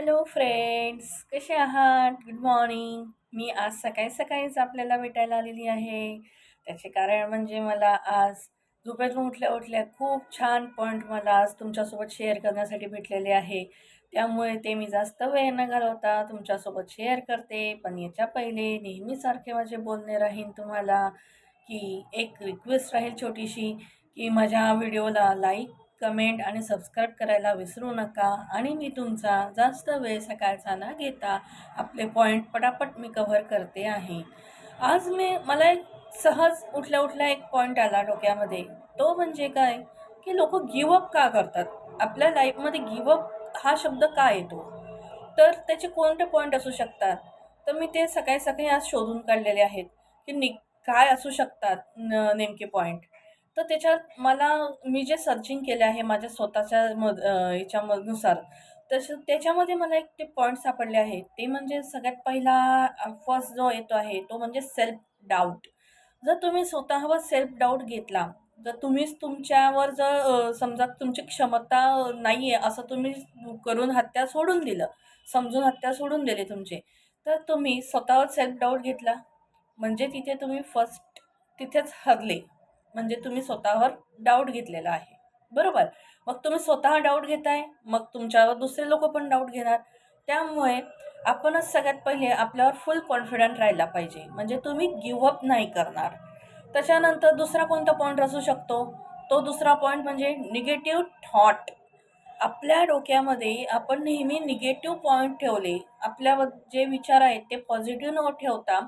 Hello friends कसे आहात? Good morning मी आज सकाळी सकाळीच आपल्याला भेटायला आलेली आहे. त्याचे कारण म्हणजे मला आज झोपेतून उठल्या उठल्या खूप छान पॉईंट मला आज तुमच्यासोबत शेअर करण्यासाठी भेटलेले आहे. त्यामुळे ते मी जास्त वेळ न घालवता तुमच्यासोबत शेअर करते. पण याच्या पहिले नेहमीसारखे माझे बोलणे राहीन तुम्हाला की एक रिक्वेस्ट राहील छोटीशी की माझ्या व्हिडिओला लाईक कमेंट आणि सबस्क्राईब करायला विसरू नका. आणि मी तुमचा जास्त वेळ सकाळचा न घेता आपले पॉईंट पटापट मी कव्हर करते आहे. आज मी मला एक सहज उठल्या उठल्या एक पॉईंट आला डोक्यामध्ये. तो म्हणजे काय? की लोक गिवअप का करतात? आपल्या लाईफमध्ये गिवअप हा शब्द का येतो? तर त्याचे कोणते पॉईंट असू शकतात? तर मी ते सकाळी सकाळी आज शोधून काढलेले आहेत. की नि काय असू शकतात न नेमके पॉईंट तर त्याच्यात मला मी जे सर्चिंग केले आहे माझ्या स्वतःच्या मध याच्यामनुसार तसं त्याच्यामध्ये मला एक ते पॉईंट सापडले आहे. ते म्हणजे सगळ्यात पहिला फर्स्ट जो येतो आहे तो म्हणजे सेल्फ डाऊट जर तुम्ही स्वतःवर सेल्फ डाऊट घेतला जर तुम्हीच तुमच्यावर जर समजा तुमची क्षमता नाही आहे असं तुम्ही करून हत्या सोडून दिलं समजून हत्या सोडून दिले तुमचे तर तुम्ही स्वतःवर सेल्फ डाऊट घेतला. म्हणजे तिथे तुम्ही फर्स्ट तिथेच हरले. म्हणजे तुम्ही स्वतःवर डाऊट घेतलेला आहे. बरोबर? मग तुम्ही स्वतः डाऊट घेताय मग तुमच्यावर दुसरे लोक पण डाऊट घेणार. त्यामुळे आपणच सगळ्यात पहिले आपल्यावर फुल कॉन्फिडंट राहायला पाहिजे. म्हणजे तुम्ही गिवअप नाही करणार. त्याच्यानंतर दुसरा कोणता पॉईंट असू शकतो? तो दुसरा पॉईंट म्हणजे निगेटिव्ह थॉट आपल्या डोक्यामध्ये आपण नेहमी निगेटिव्ह पॉईंट ठेवले. आपल्या जे विचार आहेत ते पॉझिटिव्ह न ठेवता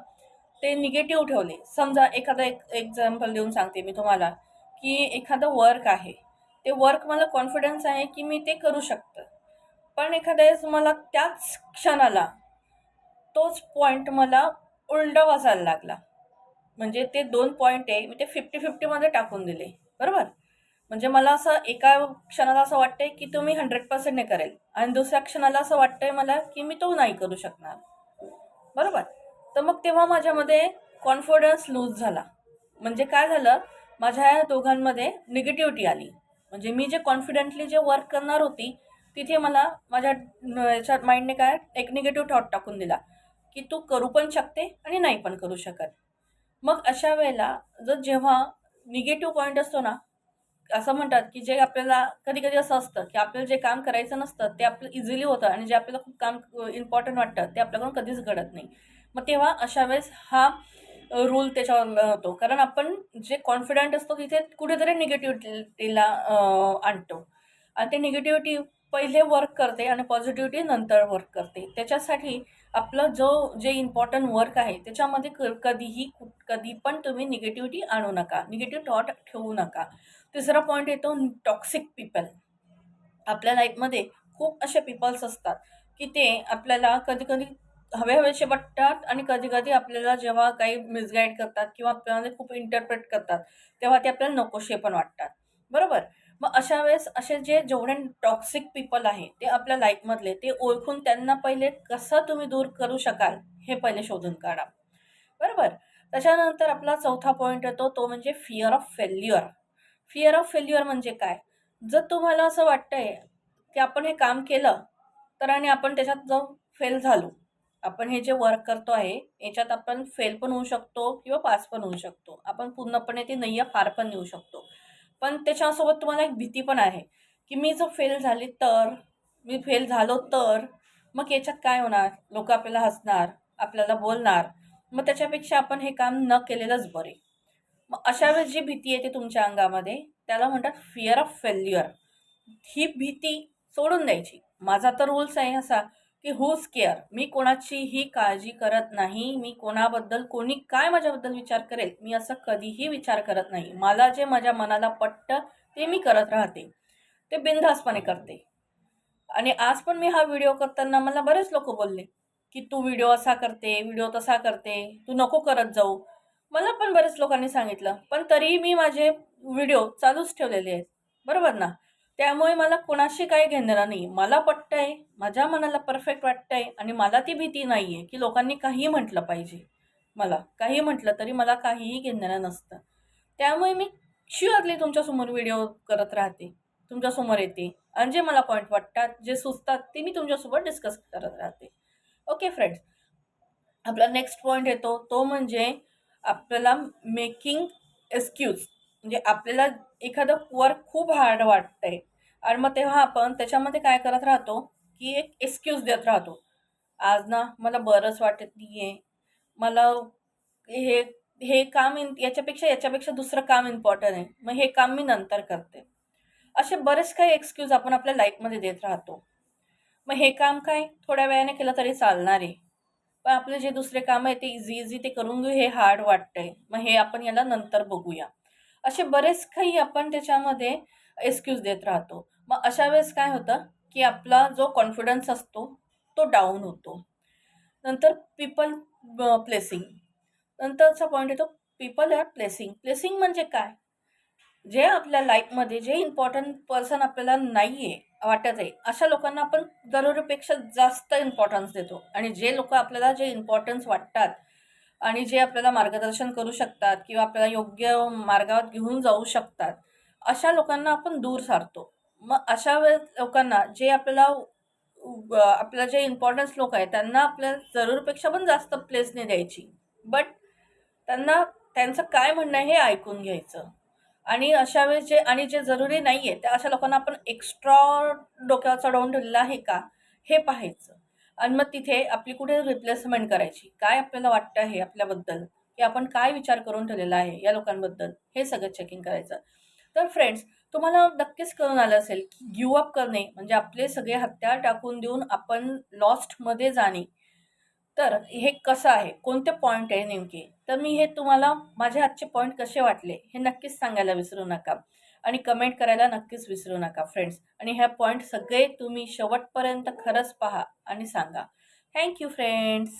ते निगेटिव्ह ठेवले. समजा एखादा एक एक्झाम्पल देऊन सांगते मी तुम्हाला की एखादं वर्क आहे. ते वर्क मला कॉन्फिडन्स आहे की मी ते करू शकतं. पण एखाद्या वेळेस मला त्याच क्षणाला तोच पॉईंट मला उलटा वाचायला लागला. म्हणजे ते दोन पॉईंट आहे मी ते फिफ्टी फिफ्टीमध्ये टाकून दिले. बरोबर? म्हणजे मला असं एका क्षणाला असं वाटतंय की तो मी हंड्रेड पर्सेंटने करेल. आणि दुसऱ्या क्षणाला असं वाटतंय मला की मी तो नाही करू शकणार. बरोबर? तर मग तेव्हा माझ्यामध्ये कॉन्फिडन्स लूज झाला. म्हणजे काय झालं? माझ्या या दोघांमध्ये निगेटिव्हिटी आली. म्हणजे मी जे कॉन्फिडंटली जे वर्क करणार होती तिथे मला माझ्या याच्या माइंडने काय एक निगेटिव्ह थॉट टाकून दिला. की तू करू पण शकते आणि नाही पण करू शकत. मग अशा वेळेला जर जेव्हा निगेटिव्ह पॉईंट असतो ना असं म्हणतात की जे आपल्याला कधी कधी असं असतं की आपल्याला जे काम करायचं नसतं ते आपलं इझिली होतं आणि जे आपल्याला खूप काम इम्पॉर्टंट वाटतं ते आपल्याकडून कधीच घडत नाही. मग तेव्हा अशा वेळेस हा रूल त्याच्यावर होतो कारण आपण जे कॉन्फिडंट असतो तिथे कुठेतरी निगेटिव्हिटीला आणतो. आणि ते निगेटिव्हिटी पहिले वर्क करते आणि पॉझिटिव्हिटी नंतर वर्क करते. त्याच्यासाठी आपलं जो जे इम्पॉर्टंट वर्क आहे त्याच्यामध्ये क कधीही कधी पण तुम्ही निगेटिव्हिटी आणू नका. निगेटिव्ह थॉट ठेवू नका. तिसरा पॉईंट येतो टॉक्सिक पीपल आपल्या लाईफमध्ये खूप असे पीपल्स असतात की ते आपल्याला कधी कधी हवे हवेसे वाटतात आणि कधी कधी आपल्याला जेव्हा काही मिसगाईड करतात किंवा आपल्याला खूप इंटरप्रेट करतात तेव्हा ते आपल्याला नकोशे पण वाटतात. बरोबर? मग अशा वेळेस असे जे जेवढे टॉक्सिक पीपल आहे ते आपल्या लाईफमधले ते ओळखून त्यांना पहिले कसं तुम्ही दूर करू शकाल हे पहिले शोधून काढा. बरोबर? त्याच्यानंतर आपला चौथा पॉईंट येतो तो म्हणजे fear of failure fear of failure म्हणजे काय? जर तुम्हाला असं वाटतंय की आपण हे काम केलं तर आणि आपण त्याच्यात जाऊन फेल झालो आपण हे जे वर्क करतो आहे याच्यात आपण फेल पण होऊ शकतो किंवा पास पण होऊ शकतो. आपण पूर्णपणे ती नय्या पार पण नेऊ शकतो. पण त्याच्यासोबत तुम्हाला एक भीती पण आहे की मी जर फेल झाली तर मी फेल झालो तर मग याच्यात काय होणार? लोक आपल्याला हसणार आपल्याला बोलणार मग त्याच्यापेक्षा आपण हे काम न केलेलंच बरे. मग अशा वेळेस जी भीती येते तुमच्या अंगामध्ये त्याला म्हणतात फिअर ऑफ फेल्युअर ही भीती सोडून द्यायची. माझा तर रूल्स आहे असा की हूज केअर मी कोणाचीही काळजी करत नाही. मी कोणाबद्दल कोणी काय माझ्याबद्दल विचार करेल मी असं कधीही विचार करत नाही. मला जे माझ्या मनाला पटतं ते मी करत राहते. ते बिनधास्तपणे करते. आणि आज पण मी हा व्हिडिओ करताना मला बरेच लोक बोलले की तू व्हिडिओ असा करते व्हिडिओ तसा करते तू नको करत जाऊ. मला पण बरेच लोकांनी सांगितलं पण तरीही मी माझे व्हिडिओ चालूच ठेवलेले आहेत. बरोबर ना? त्यामुळे मला कोणाशी काही घेणारा नाही. मला पटतंय माझ्या मनाला परफेक्ट वाटतंय आणि मला ती भीती नाही आहे की लोकांनी काही म्हटलं पाहिजे. मला काही म्हटलं तरी मला काहीही घेणारं नसतं. त्यामुळे मी शुअरली तुमच्यासमोर व्हिडिओ करत राहते तुमच्यासमोर येते आणि जे मला पॉईंट वाटतात जे सुचतात ते मी तुमच्यासोबत डिस्कस करत राहते. ओके फ्रेंड्स आपला नेक्स्ट पॉईंट येतो तो म्हणजे आपल्याला मेकिंग एक्सक्यूज म्हणजे आपल्याला एखादं वर्क खूप हार्ड वाटतंय. आणि मग तेव्हा आपण त्याच्यामध्ये काय करत राहतो की एक एक्सक्यूज देत राहतो. आज ना मला बरंच वाटत नाही आहे मला हे हे काम इन याच्यापेक्षा याच्यापेक्षा दुसरं काम इम्पॉर्टंट आहे. मग हे काम मी नंतर करते. असे बरेच काही एक्सक्यूज आपण आपल्या लाईफमध्ये देत राहतो. मग हे काम काय? थोड्या वेळाने केलं तरी चालणार आहे. पण आपले जे दुसरे काम आहे ते इझी इझी ते करून घेऊ हे हार्ड वाटतंय. मग हे आपण याला नंतर बघूया. असे बरेच काही आपण त्याच्यामध्ये एक्सक्यूज देत राहतो. मग अशा वेळेस काय होतं की आपला जो कॉन्फिडन्स असतो तो डाऊन होतो. नंतर पीपल प्लेसिंग नंतरचा पॉईंट येतो पीपल आर प्लेसिंग प्लेसिंग म्हणजे काय? जे आपल्या लाईफमध्ये जे इम्पॉर्टंट पर्सन आपल्याला नाही आहे वाटत आहे अशा लोकांना आपण जरुरीपेक्षा जास्त इम्पॉर्टन्स देतो. आणि जे लोक आपल्याला जे इम्पॉर्टन्स वाटतात आणि जे आपल्याला मार्गदर्शन करू शकतात किंवा आपल्याला योग्य मार्गावर घेऊन जाऊ शकतात अशा लोकांना आपण दूर सारतो. मग अशा वेळेस लोकांना जे आपल्याला आपल्या जे इम्पॉर्टन्स लोक आहेत त्यांना आपल्या जरूरपेक्षा पण जास्त प्लेस नाही द्यायची. बट त्यांना त्यांचं काय म्हणणं आहे हे ऐकून घ्यायचं. आणि अशा वेळेस जे आणि जे जरुरी नाही आहे त्या अशा लोकांना आपण एक्स्ट्रा डोक्यावर चढवून ठेवलेलं आहे का हे पाहायचं. आणि मग तिथे आपली कुठे रिप्लेसमेंट करायची? काय आपल्याला वाटतं आहे आपल्याबद्दल? की आपण काय विचार करून ठेवलेला आहे या लोकांबद्दल? हे सगळं चेकिंग करायचं. तर फ्रेंड्स तुम्हाला नक्कीच कळून आलं असेल की गिव अप करणे म्हणजे आपले सगळे हत्यार टाकून देऊन आपण लॉस्टमध्ये जाणे. तर हे कसं आहे? कोणते पॉईंट आहे नेमके? तर मी हे तुम्हाला माझे आजचे पॉईंट कसे वाटले? हे नक्कीच सांगायला विसरू नका. आणि कमेंट करायला नक्कीच विसरू नका फ्रेंड्स आणि ह्या पॉईंट सगळे तुम्ही शेवटपर्यंत खरंच पहा आणि सांगा. Thank you friends